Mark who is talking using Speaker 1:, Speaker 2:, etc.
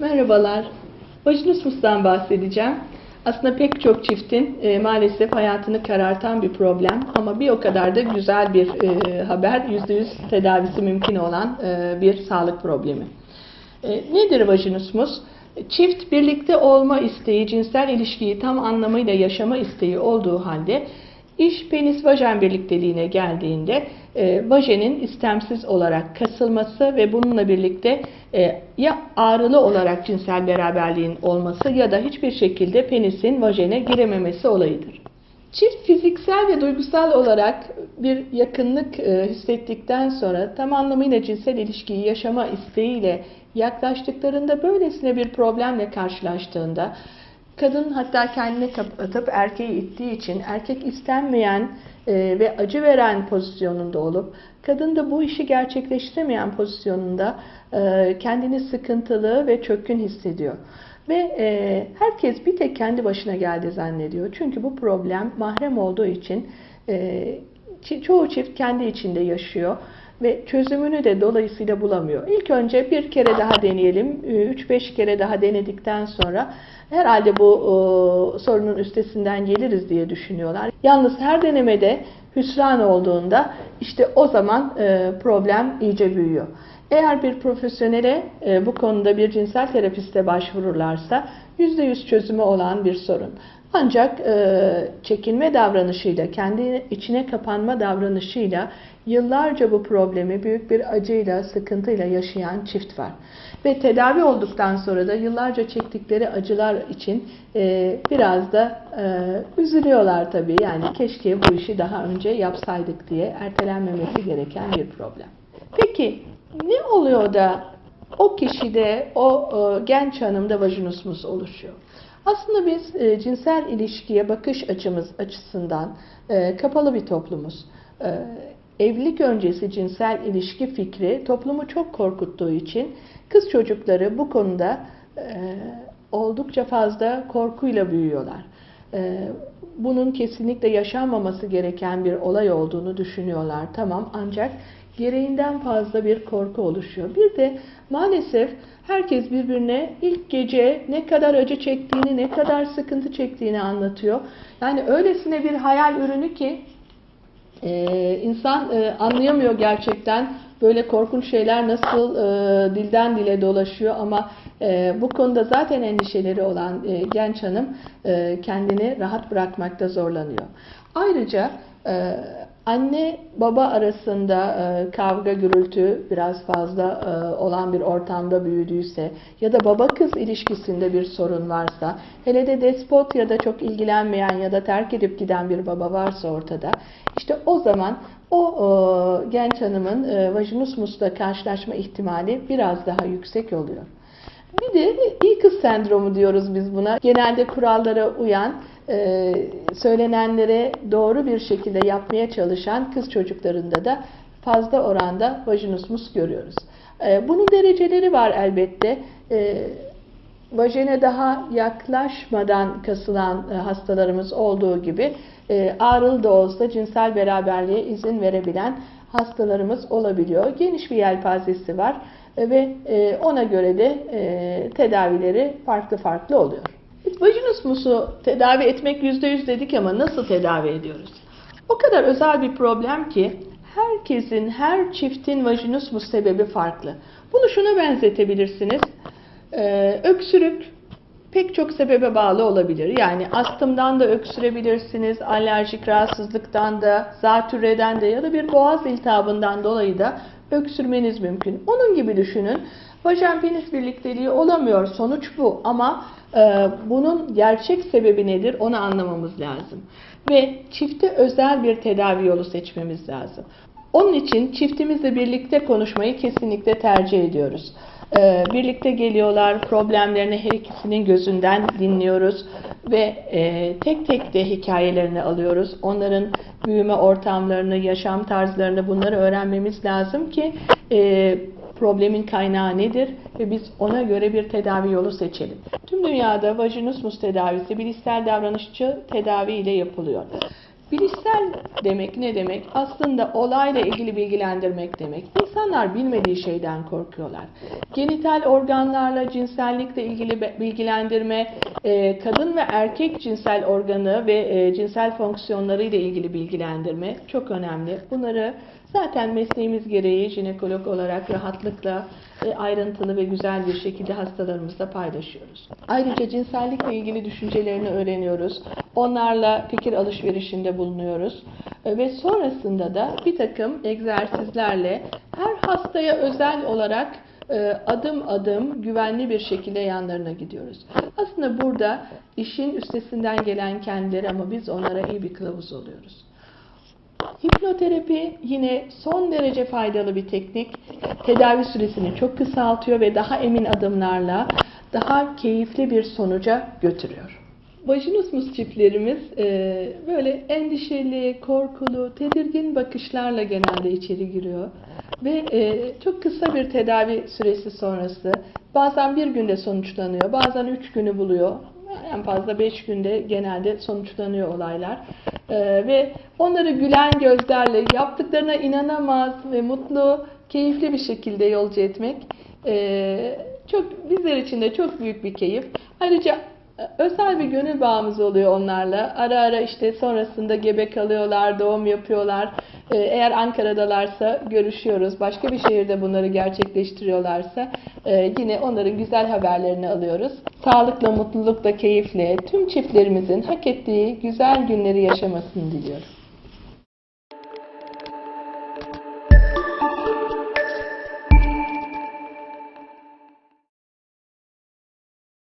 Speaker 1: Merhabalar. Vajinismus'tan bahsedeceğim. Aslında pek çok çiftin e, maalesef hayatını karartan bir problem ama bir o kadar da güzel bir e, haber. %100 tedavisi mümkün olan e, bir sağlık problemi. E, nedir vajinismus? Çift birlikte olma isteği, cinsel ilişkiyi tam anlamıyla yaşama isteği olduğu halde iş penis vajen birlikteliğine geldiğinde e, vajenin istemsiz olarak kasılması ve bununla birlikte e, ya ağrılı olarak cinsel beraberliğin olması ya da hiçbir şekilde penisin vajene girememesi olayıdır. Çift fiziksel ve duygusal olarak bir yakınlık e, hissettikten sonra tam anlamıyla cinsel ilişkiyi yaşama isteğiyle yaklaştıklarında böylesine bir problemle karşılaştığında kadın hatta kendini kapatıp erkeği ittiği için erkek istenmeyen e, ve acı veren pozisyonunda olup kadın da bu işi gerçekleştiremeyen pozisyonunda e, kendini sıkıntılı ve çökkün hissediyor. Ve e, herkes bir tek kendi başına geldi zannediyor. Çünkü bu problem mahrem olduğu için e, ço- çoğu çift kendi içinde yaşıyor ve çözümünü de dolayısıyla bulamıyor. İlk önce bir kere daha deneyelim. 3-5 kere daha denedikten sonra herhalde bu e, sorunun üstesinden geliriz diye düşünüyorlar. Yalnız her denemede hüsran olduğunda işte o zaman e, problem iyice büyüyor. Eğer bir profesyonele e, bu konuda bir cinsel terapiste başvururlarsa %100 çözümü olan bir sorun. Ancak e, çekinme davranışıyla, kendi içine kapanma davranışıyla yıllarca bu problemi büyük bir acıyla, sıkıntıyla yaşayan çift var. Ve tedavi olduktan sonra da yıllarca çektikleri acılar için e, biraz da e, üzülüyorlar tabii. Yani keşke bu işi daha önce yapsaydık diye ertelenmemesi gereken bir problem. Peki ne oluyor da o kişide, o e, genç hanımda vajinismus oluşuyor? Aslında biz e, cinsel ilişkiye bakış açımız açısından e, kapalı bir toplumuz. Evlilik öncesi cinsel ilişki fikri toplumu çok korkuttuğu için kız çocukları bu konuda oldukça fazla korkuyla büyüyorlar. Bunun kesinlikle yaşanmaması gereken bir olay olduğunu düşünüyorlar. Tamam ancak gereğinden fazla bir korku oluşuyor. Bir de maalesef herkes birbirine ilk gece ne kadar acı çektiğini, ne kadar sıkıntı çektiğini anlatıyor. Yani öylesine bir hayal ürünü ki e, insan e, anlayamıyor gerçekten böyle korkunç şeyler nasıl e, dilden dile dolaşıyor ama bu konuda zaten endişeleri olan genç hanım kendini rahat bırakmakta zorlanıyor. Ayrıca anne baba arasında e, kavga gürültü biraz fazla e, olan bir ortamda büyüdüyse ya da baba kız ilişkisinde bir sorun varsa hele de despot ya da çok ilgilenmeyen ya da terk edip giden bir baba varsa ortada işte o zaman o e, genç hanımın e, vajinismusla karşılaşma ihtimali biraz daha yüksek oluyor. Bir de iyi kız sendromu diyoruz biz buna. Genelde kurallara uyan, e, söylenenlere doğru bir şekilde yapmaya çalışan kız çocuklarında da fazla oranda vajinismus görüyoruz. E, bunun dereceleri var elbette. E, vajene daha yaklaşmadan kasılan e, hastalarımız olduğu gibi e, ağrılı da olsa cinsel beraberliğe izin verebilen hastalarımız olabiliyor. Geniş bir yelpazesi var e, ve e, ona göre de e, tedavileri farklı farklı oluyor. Vajinismusu tedavi etmek %100 dedik ama nasıl tedavi ediyoruz? O kadar özel bir problem ki herkesin, her çiftin vajinismus sebebi farklı. Bunu şuna benzetebilirsiniz. Ee, öksürük pek çok sebebe bağlı olabilir. Yani astımdan da öksürebilirsiniz, alerjik rahatsızlıktan da, zatürreden de ya da bir boğaz iltihabından dolayı da öksürmeniz mümkün. Onun gibi düşünün. Vajen penis birlikteliği olamıyor. Sonuç bu. Ama e, bunun gerçek sebebi nedir onu anlamamız lazım. Ve çifte özel bir tedavi yolu seçmemiz lazım. Onun için çiftimizle birlikte konuşmayı kesinlikle tercih ediyoruz. Ee, birlikte geliyorlar, problemlerini her ikisinin gözünden dinliyoruz ve e, tek tek de hikayelerini alıyoruz. Onların büyüme ortamlarını, yaşam tarzlarını bunları öğrenmemiz lazım ki e, problemin kaynağı nedir ve biz ona göre bir tedavi yolu seçelim. Tüm dünyada vajinismus tedavisi bilişsel davranışçı tedavi ile yapılıyor. Bilişsel demek ne demek? Aslında olayla ilgili bilgilendirmek demek. İnsanlar bilmediği şeyden korkuyorlar. Genital organlarla, cinsellikle ilgili bilgilendirme, e, kadın ve erkek cinsel organı ve e, cinsel fonksiyonları ile ilgili bilgilendirme çok önemli. Bunları zaten mesleğimiz gereği jinekolog olarak rahatlıkla e, ayrıntılı ve güzel bir şekilde hastalarımızla paylaşıyoruz. Ayrıca cinsellikle ilgili düşüncelerini öğreniyoruz. Onlarla fikir alışverişinde bulunuyoruz. E, Ve sonrasında da bir takım egzersizlerle her hastaya özel olarak e, adım adım güvenli bir şekilde yanlarına gidiyoruz. Aslında burada işin üstesinden gelen kendileri ama biz onlara iyi bir kılavuz oluyoruz. Hipnoterapi yine son derece faydalı bir teknik. Tedavi süresini çok kısaltıyor ve daha emin adımlarla daha keyifli bir sonuca götürüyor. Vajinismus çiftlerimiz e, böyle endişeli, korkulu, tedirgin bakışlarla genelde içeri giriyor. Ve e, çok kısa bir tedavi süresi sonrası bazen bir günde sonuçlanıyor, bazen üç günü buluyor. En fazla 5 günde genelde sonuçlanıyor olaylar. Ee, ve onları gülen gözlerle yaptıklarına inanamaz ve mutlu, keyifli bir şekilde yolcu etmek ee, çok bizler için de çok büyük bir keyif. Ayrıca e, özel bir gönül bağımız oluyor onlarla. Ara ara işte sonrasında gebe kalıyorlar, doğum yapıyorlar. Ee, Eğer Ankara'dalarsa görüşüyoruz. Başka bir şehirde bunları gerçekleştiriyorlarsa e, yine onların güzel haberlerini alıyoruz. Sağlıkla, mutlulukla, keyifle tüm çiftlerimizin hak ettiği güzel günleri yaşamasını diliyoruz.